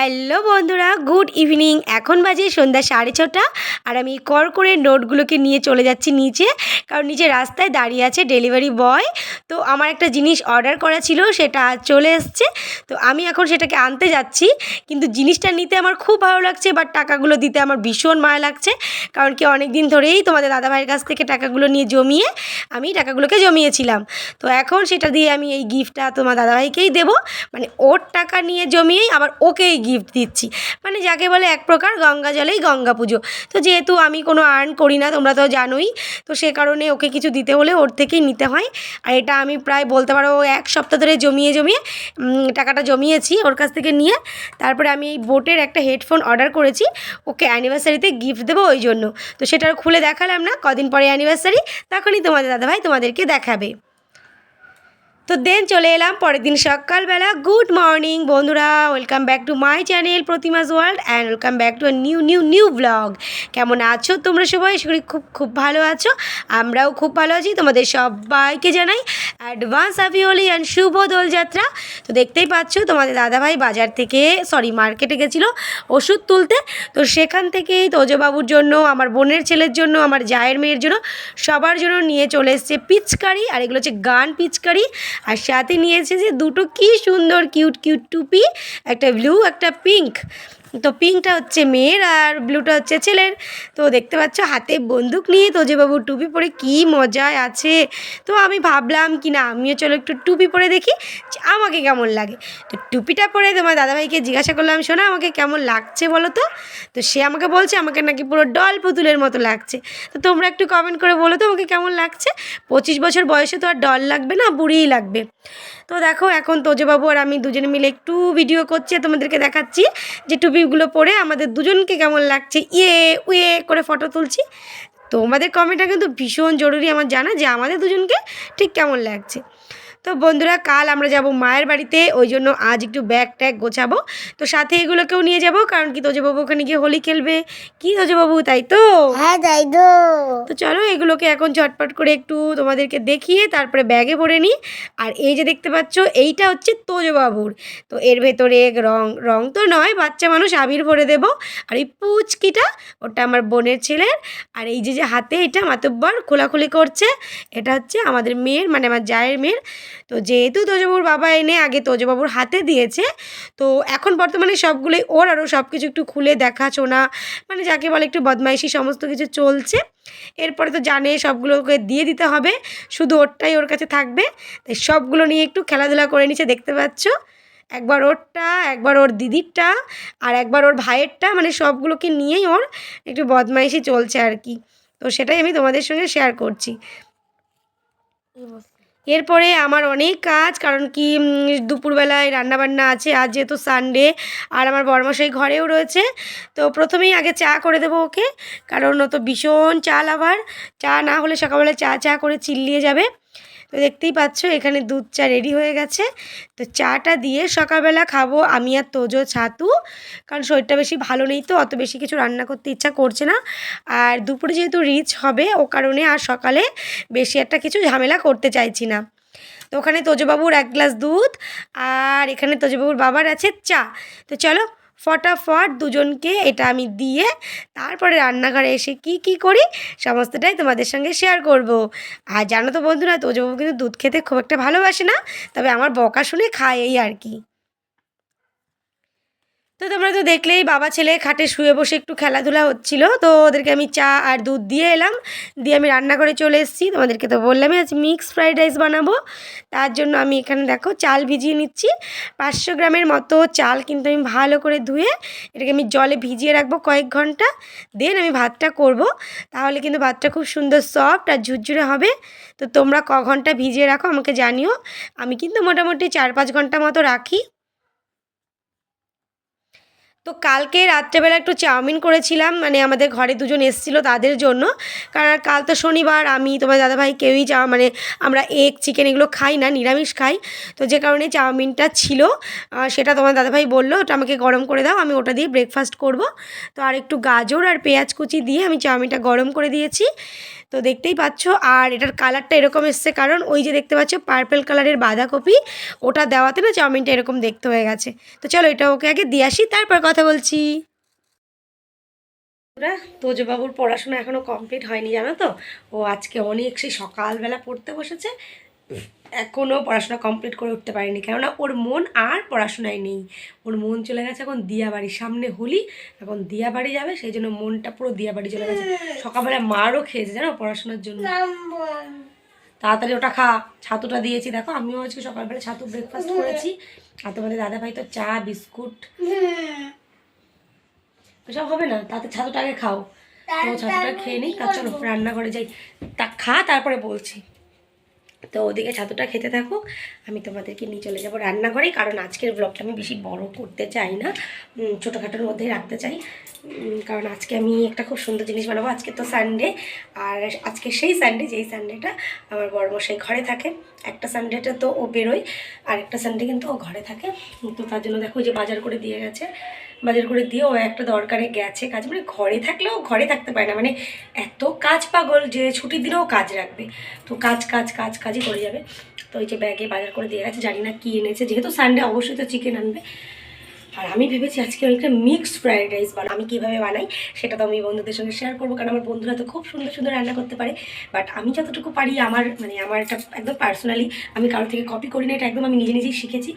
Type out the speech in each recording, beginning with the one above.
Hello বন্ধুরা, good evening. এখন বাজে সন্ধ্যা সাড়ে ছটা, আর আমি কর করে নোটগুলোকে নিয়ে চলে যাচ্ছি নিচে, কারণ নিচে রাস্তায় দাঁড়িয়ে আছে ডেলিভারি বয়। তো আমার একটা জিনিস অর্ডার করা ছিল, সেটা চলে এসছে। তো আমি এখন সেটাকে আনতে যাচ্ছি, কিন্তু জিনিসটা নিতে আমার খুব ভালো লাগছে বাট টাকাগুলো দিতে আমার ভীষণ মায়া লাগছে, কারণ কি অনেক দিন ধরেই তোমাদের দাদাভাইয়ের কাছ থেকে টাকাগুলো নিয়ে জমিয়ে আমি টাকাগুলোকে জমিয়েছিলাম। তো এখন সেটা দিয়ে আমি এই গিফটটা তোমার দাদাভাইকেই দেবো। মানে ওর টাকা নিয়ে জমিয়েই আবার ওকেই দিচ্ছি। মানে যাকে বলে এক প্রকার গঙ্গা জলেই গঙ্গা পুজো। তো যেহেতু আমি কোনো আর্ন করি না, তোমরা তো জানোই, তো সে কারণে ওকে কিছু দিতে হলে ওর থেকেই নিতে হয়। আর এটা আমি প্রায় বলতে পারো এক সপ্তাহ ধরে জমিয়ে জমিয়ে টাকাটা জমিয়েছি ওর কাছ থেকে নিয়ে। তারপরে আমি এই বোটের একটা হেডফোন অর্ডার করেছি, ওকে অ্যানিভার্সারিতে গিফট দেবো ওই জন্য। তো সেটা খুলে দেখালাম না, কদিন পরে অ্যানিভার্সারি তখনই তোমাদের দাদাভাই তোমাদেরকে দেখাবে। তো দেন চলে এলাম পরের দিন সকালবেলা। গুড মর্নিং বন্ধুরা, welcome back to my channel প্রতিমাস world and welcome back to new new new blog. কেমন আছো তোমরা সবাই? আশা করি খুব খুব ভালো আছো। আমরাও খুব ভালো আছি, তোমাদের সবাইকে জানাই অ্যাডভান্স হ্যাপি হোলি অ্যান্ড শুভ দোলযাত্রা। তো দেখতেই পাচ্ছ, তোমাদের দাদাভাই বাজার থেকে, সরি, মার্কেটে গেছিল ওষুধ তুলতে। তো সেখান থেকেই তোজবাবুর জন্য, আমার বোনের ছেলের জন্য, আমার জায়ের মেয়ের জন্য, সবার জন্য নিয়ে চলে এসছে পিচকারি। আর এগুলো হচ্ছে গান পিচকারি। আর সাথে নিয়েছে যে দুটো কি সুন্দর কিউট কিউট টুপি একটা ব্লু একটা পিঙ্ক। তো পিঙ্কটা হচ্ছে মেয়ের আর ব্লুটা হচ্ছে ছেলের। তো দেখতে পাচ্ছ, হাতে বন্দুক নিয়ে তোজবাবু টুপি পরে কি মজায় আছে। তো আমি ভাবলাম কি না, আমিও চলো একটু টুপি পরে দেখি আমাকে কেমন লাগে। তো টুপিটা পরে তোমার দাদাভাইকে জিজ্ঞাসা করলাম, শোনা আমাকে কেমন লাগছে বলো তো? তো সে আমাকে বলছে, আমাকে নাকি পুরো ডল পুতুলের মতো লাগছে। তো তোমরা একটু কমেন্ট করে বলো তো আমাকে কেমন লাগছে? পঁচিশ বছর বয়সে তো আর ডল লাগবে না, বুড়িই লাগবে। তো দেখো, এখন তোজবাবু আর আমি দুজনে মিলে একটু ভিডিও করছি তোমাদেরকে দেখাচ্ছি যে টুপিগুলো পরে আমাদের দুজনকে কেমন লাগছে। ইয়ে উয়ে করে ফটো তুলছি। তোমাদের কমেন্টটা কিন্তু ভীষণ জরুরি আমার জানা যে আমাদের দুজনকে ঠিক কেমন লাগছে। তো বন্ধুরা কাল আমরা যাব মায়ের বাড়িতে ওই জন্য আজ একটু ব্যাগ ট্যাগ গোছাবো। তো সাথে এগুলোকেও নিয়ে যাব কারণ কি তোজবাবু ওখানে গিয়ে হোলি খেলবে। কি তোজবাবু তাই তো? হ্যাঁ তাই তো। তো চলো এগুলোকে এখন ঝটপট করে একটু তোমাদেরকে দেখিয়ে তারপরে ব্যাগে ভরে নিই। আর এই যে দেখতে পাচ্ছ এইটা হচ্ছে তোজবাবুর তো এর ভেতরে রং রং তো নয় বাচ্চা মানুষ আবির ভরে দেব। আর এই পুচকিটা ওটা আমার বোনের ছেলের। আর এই যে যে হাতে এটা মাতব্বর খোলাখুলি করছে। এটা হচ্ছে আমাদের মেয়ের মানে আমার জায়ের মেয়ের। তো যেহেতু তোজবাবুর বাবা এনে আগে তোজবাবুর হাতে দিয়েছে, তো এখন বর্তমানে সবগুলোই ওর আরও সব কিছু একটু খুলে দেখা দেখাশোনা মানে যাকে বলে একটু বদমাইশি সমস্ত কিছু চলছে। এরপরে তো জানে সবগুলোকে দিয়ে দিতে হবে, শুধু ওরটাই ওর কাছে থাকবে। তাই সবগুলো নিয়ে একটু খেলাধুলা করে নিচ্ছে, দেখতে পাচ্ছ? একবার ওরটা, একবার ওর দিদিরটা, আর একবার ওর ভাইয়েরটা মানে সবগুলোকে নিয়েই ওর একটু বদমাইশি চলছে আর কি। তো সেটাই আমি তোমাদের সঙ্গে শেয়ার করছি। এরপরে আমার অনেক কাজ, কারণ কি দুপুরবেলায় রান্নাবান্না আছে, আজ যেহেতু সানডে আর আমার বরমশাই ঘরেও রয়েছে। তো প্রথমেই আগে চা করে দেবো ওকে, কারণ ও তো ভীষণ চা লাভার চা না হলে সকালবেলা চা চা করে চিল্লিয়ে যাবে। তো দেখতেই পাচ্ছ, এখানে দুধ চা রেডি হয়ে গেছে। তো চাটা দিয়ে সকালবেলা খাব আমি আর তোজো ছাতু, কারণ শরীরটা বেশি ভালো নেই তো, অত বেশি কিছু রান্না করতে ইচ্ছা করছে না। আর দুপুরে যেহেতু রিচ হবে, ও কারণে আর সকালে বেশি একটা কিছু ঝামেলা করতে চাইছি না। তো ওখানে তোজবাবুর এক গ্লাস দুধ, আর এখানে তোজবাবুর বাবার আছে চা। তো চলো ফটাফট দুজনকে এটা আমি দিয়ে তারপরে রান্নাঘরে এসে কি কি করি সমস্তটাই তোমাদের সঙ্গে শেয়ার করব। আর জানো তো বন্ধুরা তোজবাবু কিন্তু দুধ খেতে খুব একটা ভালোবাসে না, তবে আমার বকা শুনে খায় এই আর কি। তো তোমরা তো দেখলেই বাবা ছেলে খাটে শুয়ে বসে একটু খেলাধুলা হচ্ছিল। তো ওদেরকে আমি চা আর দুধ দিয়ে এলাম। দিয়ে আমি রান্না করে চলে এসেছি। তোমাদেরকে তো বললামই আজ মিক্স ফ্রাইড রাইস বানাবো। তার জন্য আমি এখানে দেখো চাল ভিজিয়ে নিচ্ছি। পাঁচশো গ্রামের মতো চাল কিন্তু আমি ভালো করে ধুয়ে এটাকে আমি জলে ভিজিয়ে রাখব কয়েক ঘণ্টা। দেন আমি ভাতটা করব। তাহলে কিন্তু ভাতটা খুব সুন্দর সফট আর ঝুরঝুরে হবে। তো তোমরা ক ঘণ্টা ভিজিয়ে রাখো, আমাকে জানিও। আমি কিন্তু মোটামুটি চার পাঁচ ঘণ্টা মতো রাখি। তো কালকে রাত্রেবেলা একটু চাউমিন করেছিলাম মানে আমাদের ঘরে দুজন এসেছিল তাদের জন্য। কারণ কাল তো শনিবার, আমি, তোমার দাদাভাই কেউই চা মানে আমরা এগ চিকেন এগুলো খাই না, নিরামিষ খাই। তো যে কারণে চাউমিনটা ছিল সেটা তোমার দাদাভাই বলল, ওটা আমাকে গরম করে দাও, আমি ওটা দিয়ে ব্রেকফাস্ট করব। তো আর একটু গাজর আর পেঁয়াজ কুচি দিয়ে আমি চাউমিনটা গরম করে দিয়েছি। তো দেখতেই পাচ্ছ, আর এটার কালারটা এরকম এসছে কারণ ওই যে দেখতে পাচ্ছ পার্পেল কালারের বাঁধাকপি, ওটা দেওয়াতে না চাউমিনটা এরকম দেখতে হয়ে গেছে। তো চলো এটা ওকে আগে দিয়ে আসি, তারপর কথা বলছি। তোজবাবুর পড়াশোনা এখনও কমপ্লিট হয়নি, জানো তো? ও আজকে অনেক সেই সকালবেলা পড়তে বসেছে। এখনও পড়াশোনা কমপ্লিট করে উঠতে পারেনি কেননা ওর মন আর পড়াশোনায় নেই। ওর মন চলে গেছে এখন দিয়াবাড়ি সামনে হোলি এখন দিয়াবাড়ি যাবে সেই জন্য মনটা পুরো দিয়াবাড়ি চলে গেছে। সকালবেলা মারও খেয়েছে জানো পড়াশোনার জন্য। তাড়াতাড়ি ওটা খা ছাতুটা দিয়েছি দেখো আমিও আজকে সকালবেলা ছাতু ব্রেকফাস্ট করেছি। আর তোমাদের দাদা ভাই তো চা বিস্কুট ওসব হবে না তাতে ছাতুটা আগে খাও। তো ছাতুটা খেয়ে নিই তার চলো রান্নাঘরে যাই। তা খা তারপরে বলছি। তো ওদিকে ছাতুটা খেতে থাকুক। আমি তোমাদেরকে নিয়ে চলে যাব রান্নাঘরেই কারণ আজকের ব্লগটা আমি বেশি বড় করতে চাই না। ছোটোখাটোর মধ্যেই রাখতে চাই। কারণ আজকে আমি একটা খুব সুন্দর জিনিস বানাবো। আজকে তো সানডে আর আজকে সেই সানডে যেই সানডেটা আমার বড়মশাই ঘরে থাকে। একটা সানডেটা তো ও বেরোয়, আর একটা সানডে কিন্তু ও ঘরে থাকে। তো তার জন্য দেখো যে বাজার করে দিয়ে গেছে। বাজার করে দিয়ে ও একটা দরকারে গেছে কাজ। মানে ঘরে থাকলেও ঘরে থাকতে পারে না। মানে এত কাজ পাগল যে ছুটির দিনেও কাজ রাখবে। তো কাজ কাজ কাজ, কাজই করে যাবে। তো ওই যে ব্যাগে বাজার করে দিয়ে গেছে, জানি না কী এনেছে। যেহেতু সানডে অবশ্যই তো চিকেন আনবে। আর আমি ভেবেছি আজকে একটা মিক্সড ফ্রাইড রাইস বানাবো। আমি কীভাবে বানাই সেটা তো আমি বন্ধুদের সঙ্গে শেয়ার করব। কারণ আমার বন্ধুরা তো খুব সুন্দর সুন্দর রান্না করতে পারে। বাট আমি যতটুকু পারি আমার মানে আমার একটা একদম পার্সোনালি আমি কারোর থেকে কপি করি না। এটা একদম আমি নিজে নিজেই শিখেছি।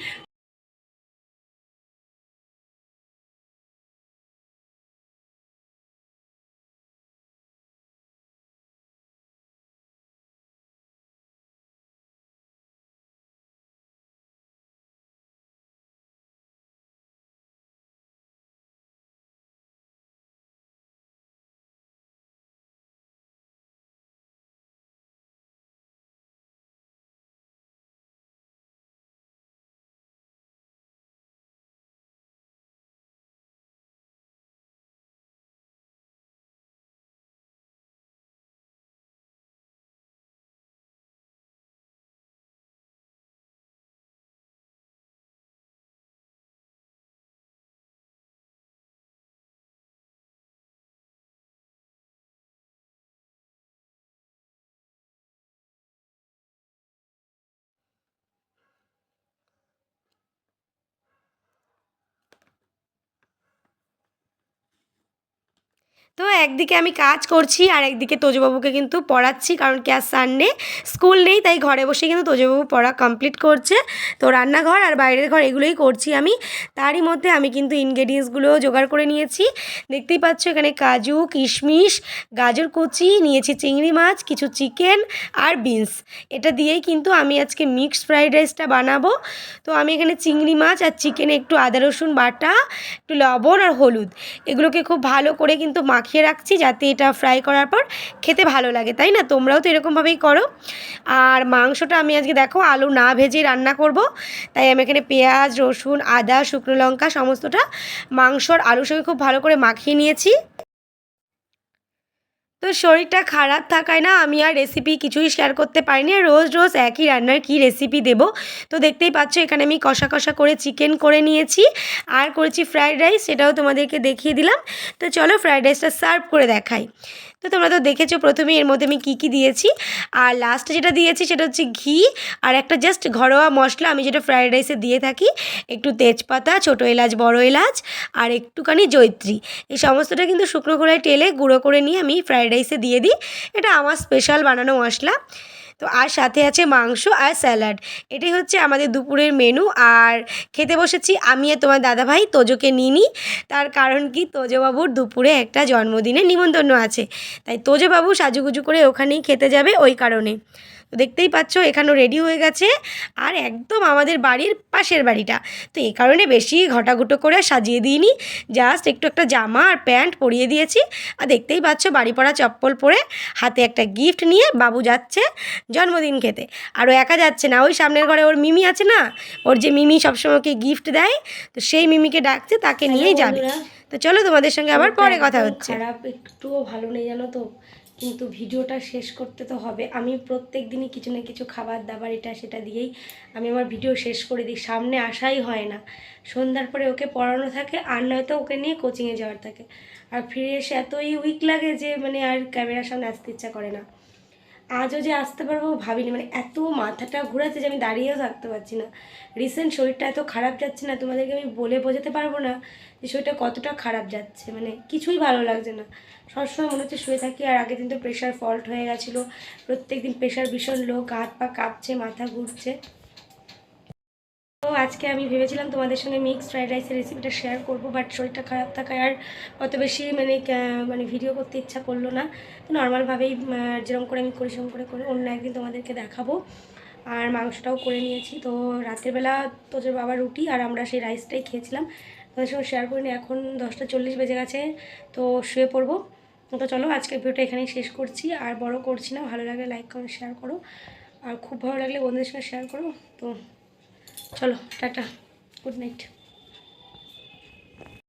তো একদিকে আমি কাজ করছি আর একদিকে তোজবাবুকে কিন্তু পড়াচ্ছি, কারণ কি আজ সানডে স্কুল নেই, তাই ঘরে বসে কিন্তু তোজবাবু পড়া কমপ্লিট করছে। তো রান্নাঘর আর বাইরের ঘর এগুলোই করছি আমি। তারই মধ্যে আমি কিন্তু ইনগ্রেডিয়েন্টসগুলো জোগাড় করে নিয়েছি। দেখতেই পাচ্ছ এখানে কাজু, কিশমিশ, গাজর কুচি, নিয়েছি চিংড়ি মাছ, কিছু চিকেন আর বিনস এটা দিয়েই কিন্তু আমি আজকে মিক্সড ফ্রাইড রাইসটা বানাবো। তো আমি এখানে চিংড়ি মাছ আর চিকেনে একটু আদা রসুন বাটা, একটু লবণ আর হলুদ। এগুলোকে খুব ভালো করে কিন্তু মাখিয়ে রাখছি যাতে এটা ফ্রাই করার পর খেতে ভালো লাগে, তাই না? তোমরাও তো এরকমভাবেই করো। আর মাংসটা আমি আজকে দেখো, আলু না ভেজে রান্না করব। তাই আমি এখানে পেঁয়াজ, রসুন, আদা, শুকনো লঙ্কা, সমস্তটা মাংসর আলুর সঙ্গে খুব ভালো করে মাখিয়ে নিয়েছি। তো শরীরটা খারাপ থাকায় না আমি আর রেসিপি কিছুই শেয়ার করতে পারিনি রোজ রোজ একই রান্নার কি রেসিপি দেব? তো দেখতেই পাচ্ছ এখানে আমি কষা কষা করে চিকেন করে নিয়েছি আর করেছি ফ্রায়েড রাইস সেটাও তোমাদেরকে দেখিয়ে দিলাম। তো চলো ফ্রায়েড রাইসটা সার্ভ করে দেখাই। তো তোমরা তো দেখেছ প্রথমে এর মধ্যে আমি কী কী দিয়েছি। আর লাস্ট যেটা দিয়েছি সেটা হচ্ছে ঘি, আর একটা জাস্ট ঘরোয়া মশলা, আমি যেটা ফ্রায়েড রাইসে দিয়ে থাকি, একটু তেজপাতা, ছোটো এলাচ, বড় এলাচ, আর একটুখানি জৈত্রী এই সমস্তটা কিন্তু শুকনো খোলায় টেলে গুঁড়ো করে নিয়ে আমি ফ্রায়েড রাইসে দিয়ে দিই। এটা আমার স্পেশাল বানানো মশলা। তো আর সাথে আছে মাংস আর স্যালাড। এটাই হচ্ছে আমাদের দুপুরের মেনু আর খেতে বসেছি আমি আর তোমার দাদাভাই, তোজোকে নিনি। তার কারণ কি? তোজোবাবুর দুপুরে একটা জন্মদিনে নিমন্ত্রণ আছে। তাই তোজোবাবু সাজুগুজু করে ওখানেই খেতে যাবে ওই কারণে। তো দেখতেই পাচ্ছ এখানেও রেডি হয়ে গেছে। আর একদম আমাদের বাড়ির পাশের বাড়িটা। তো এই কারণে বেশি ঘটাঘুটো করে সাজিয়ে দিইনি। জাস্ট একটু একটা জামা আর প্যান্ট পরিয়ে দিয়েছি। আর দেখতেই পাচ্ছ বাড়ি পরা চপ্পল পরে হাতে একটা গিফট নিয়ে বাবু যাচ্ছে জন্মদিন খেতে। আর ও একা যাচ্ছে না ওই সামনের ঘরে ওর মিমি আছে না? ওর যে মিমি সবসময় ওকে গিফট দেয় তো সেই মিমিকে ডাকছে তাকে নিয়েই যাবে। তো চলো তোমাদের সঙ্গে আবার পরে কথা হচ্ছে। খারাপ একটুও ভালো নেই জানো তো? কিন্তু ভিডিওটা শেষ করতে তো হবে। আমি প্রত্যেক দিনই কিছু না কিছু খাবার দাবার এটা সেটা দিয়েই আমি আমার ভিডিও শেষ করে দিই। সামনে আসাই হয় না। সন্ধ্যার পরে ওকে পড়ানো থাকে আর নয়তো ওকে নিয়ে কোচিংয়ে যাওয়ার থাকে। আর ফিরে এসে এতই উইক লাগে যে মানে আর ক্যামেরার সামনে আসতে ইচ্ছা করে না। আজও যে আসতে পারব ভাবিনি। মানে এত মাথাটা ঘোরাচ্ছে যে আমি দাঁড়িয়েও থাকতে পারছি না। রিসেন্ট শরীরটা এত খারাপ যাচ্ছে না, তোমাদেরকে আমি বলে বোঝাতে পারব না। যে শরীরটা কতটা খারাপ যাচ্ছে মানে কিছুই ভালো লাগছে না। সবসময় মনে হচ্ছে শুয়ে থাকি, আর আগের দিন তো প্রেশার ফল্ট হয়ে গেছিল। প্রত্যেক দিন প্রেশার ভীষণ লো হাত পা কাঁপছে, মাথা ঘুরছে। তো আজকে আমি ভেবেছিলাম তোমাদের সঙ্গে মিক্সড ফ্রাইড রাইসের রেসিপিটা শেয়ার করব বাট শরীরটা খারাপ থাকায় আর অত বেশি মানে মানে ভিডিও করতে ইচ্ছা করল না। তো নর্মালভাবেই যেরকম করে আমি করি, সেরকম করে করে অন্য একদিন তোমাদেরকে দেখাবো। আর মাংসটাও করে নিয়েছি। তো রাতের বেলা তোদের বাবা রুটি, আর আমরা সেই রাইসটাই খেয়েছিলাম। তোমাদের সঙ্গে শেয়ার করিনি, এখন দশটা চল্লিশ বেজে গেছে, তো শুয়ে পড়ব। তো চলো, আজকের ভিডিওটা এখানেই শেষ করছি। আর বড় করছি না, ভালো লাগলে লাইক কমেন্ট শেয়ার করো। আর খুব ভালো লাগলে বন্ধুদের সঙ্গে শেয়ার করো। তো চলো, টাটা গুড নাইট